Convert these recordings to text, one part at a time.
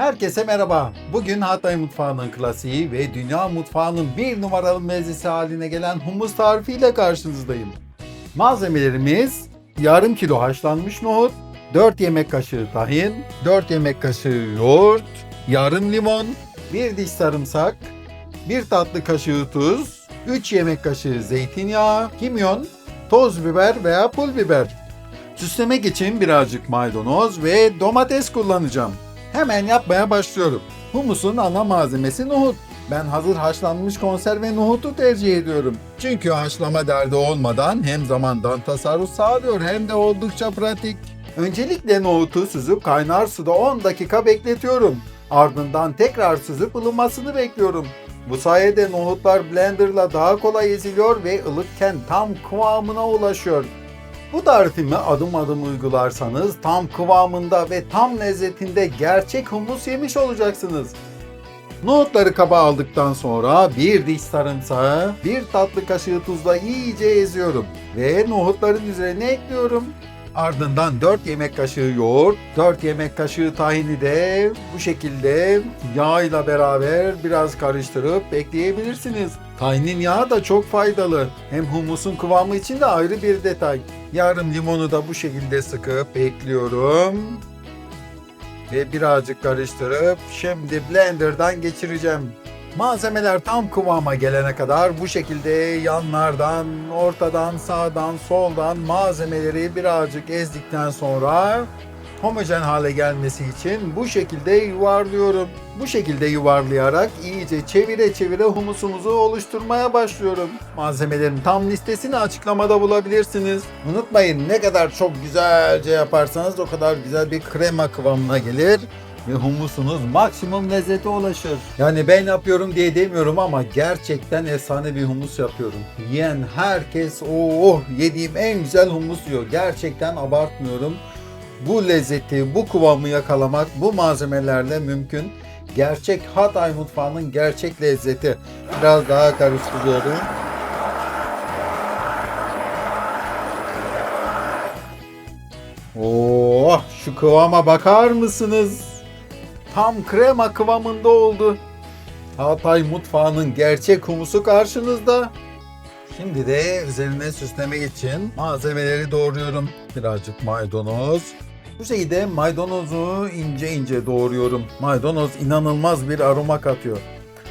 Herkese merhaba. Bugün Hatay mutfağının klasiği ve dünya mutfağının bir numaralı mezesi haline gelen humus tarifiyle karşınızdayım. Malzemelerimiz yarım kilo haşlanmış nohut, 4 yemek kaşığı tahin, 4 yemek kaşığı yoğurt, yarım limon, 1 diş sarımsak, 1 tatlı kaşığı tuz, 3 yemek kaşığı zeytinyağı, kimyon, toz biber veya pul biber. Süslemek için birazcık maydanoz ve domates kullanacağım. Hemen yapmaya başlıyorum. Humusun ana malzemesi nohut. Ben hazır haşlanmış konserve nohutu tercih ediyorum. Çünkü haşlama derdi olmadan hem zamandan tasarruf sağlıyor hem de oldukça pratik. Öncelikle nohutu süzüp kaynar suda 10 dakika bekletiyorum. Ardından tekrar süzüp ılımasını bekliyorum. Bu sayede nohutlar blenderla daha kolay eziliyor ve ılıkken tam kıvamına ulaşıyor. Bu tarifimi adım adım uygularsanız tam kıvamında ve tam lezzetinde gerçek humus yemiş olacaksınız. Nohutları kaba aldıktan sonra bir diş sarımsağı, bir tatlı kaşığı tuzla iyice eziyorum ve nohutların üzerine ekliyorum. Ardından 4 yemek kaşığı yoğurt, 4 yemek kaşığı tahini de bu şekilde yağ ile beraber biraz karıştırıp ekleyebilirsiniz. Tahinin yağı da çok faydalı. Hem humusun kıvamı için de ayrı bir detay. Yarım limonu da bu şekilde sıkıp ekliyorum. Ve birazcık karıştırıp şimdi blenderdan geçireceğim. Malzemeler tam kıvama gelene kadar bu şekilde yanlardan, ortadan, sağdan, soldan malzemeleri birazcık ezdikten sonra homojen hale gelmesi için bu şekilde yuvarlıyorum. Bu şekilde yuvarlayarak iyice çevire çevire humusumuzu oluşturmaya başlıyorum. Malzemelerin tam listesini açıklamada bulabilirsiniz. Unutmayın ne kadar çok güzelce yaparsanız o kadar güzel bir krema kıvamına gelir ve humusunuz maksimum lezzete ulaşır. Yani ben yapıyorum diye demiyorum ama gerçekten efsane bir humus yapıyorum. Yiyen herkes oh yediğim en güzel humus diyor. Gerçekten abartmıyorum. Bu lezzeti, bu kıvamı yakalamak bu malzemelerle mümkün. Gerçek Hatay mutfağının gerçek lezzeti. Biraz daha karıştırıyorum. Oh, şu kıvama bakar mısınız? Tam krema kıvamında oldu. Hatay mutfağının gerçek humusu karşınızda. Şimdi de üzerine süslemek için malzemeleri doğruyorum. Birazcık maydanoz. Bu şekilde maydanozu ince ince doğruyorum. Maydanoz inanılmaz bir aroma katıyor.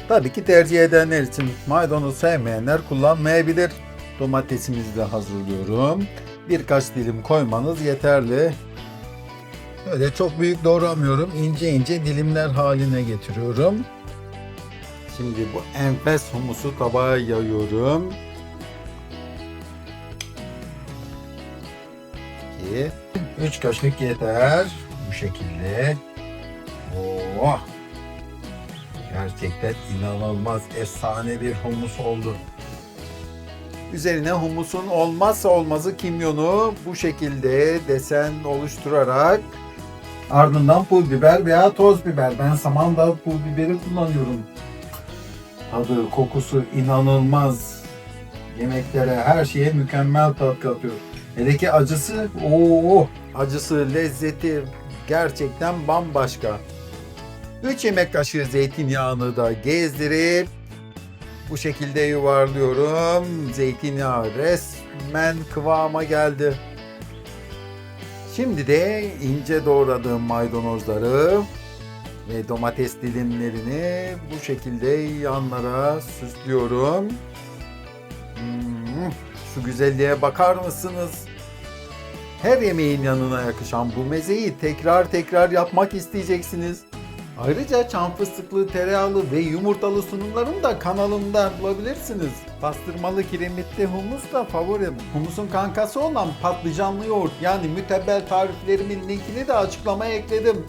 Tabii ki tercih edenler için maydanoz sevmeyenler kullanmayabilir. Domatesimizi de hazırlıyorum. Birkaç dilim koymanız yeterli. Öyle çok büyük doğramıyorum. İnce ince dilimler haline getiriyorum. Şimdi bu enfes humusu tabağa yayıyorum. 2 3 kaşık yeter. Bu şekilde. Oh! Gerçekten inanılmaz efsane bir humus oldu. Üzerine humusun olmazsa olmazı kimyonu bu şekilde desen oluşturarak ardından pul biber veya toz biber. Ben samandağ pul biberi kullanıyorum. Tadı, kokusu inanılmaz. Yemeklere, her şeye mükemmel tat katıyor. Hele ki acısı, ooo acısı, lezzeti gerçekten bambaşka. 3 yemek kaşığı zeytinyağını da gezdirip bu şekilde yuvarlıyorum. Zeytinyağı resmen kıvama geldi. Şimdi de ince doğradığım maydanozları ve domates dilimlerini bu şekilde yanlara süslüyorum. Hmm, şu güzelliğe bakar mısınız? Her yemeğin yanına yakışan bu mezeyi tekrar tekrar yapmak isteyeceksiniz. Ayrıca çam fıstıklı, tereyağlı ve yumurtalı sunumlarımı da kanalımda bulabilirsiniz. Pastırmalı kiremitli humus da favorim. Humusun kankası olan patlıcanlı yoğurt yani mütebbel tariflerimin linkini de açıklamaya ekledim.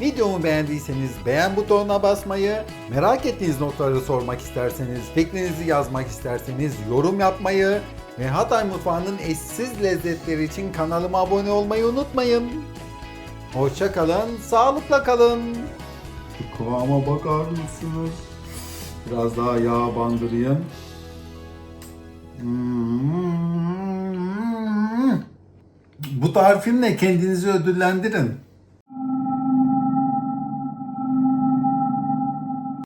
Videomu beğendiyseniz beğen butonuna basmayı, merak ettiğiniz noktaları sormak isterseniz, fikrinizi yazmak isterseniz yorum yapmayı ve Hatay mutfağının eşsiz lezzetleri için kanalıma abone olmayı unutmayın. Hoşça kalın, sağlıkla kalın. Şu kıvama bakar mısınız? Biraz daha yağ bandırayım. Hmm. Bu tarifimle kendinizi ödüllendirin.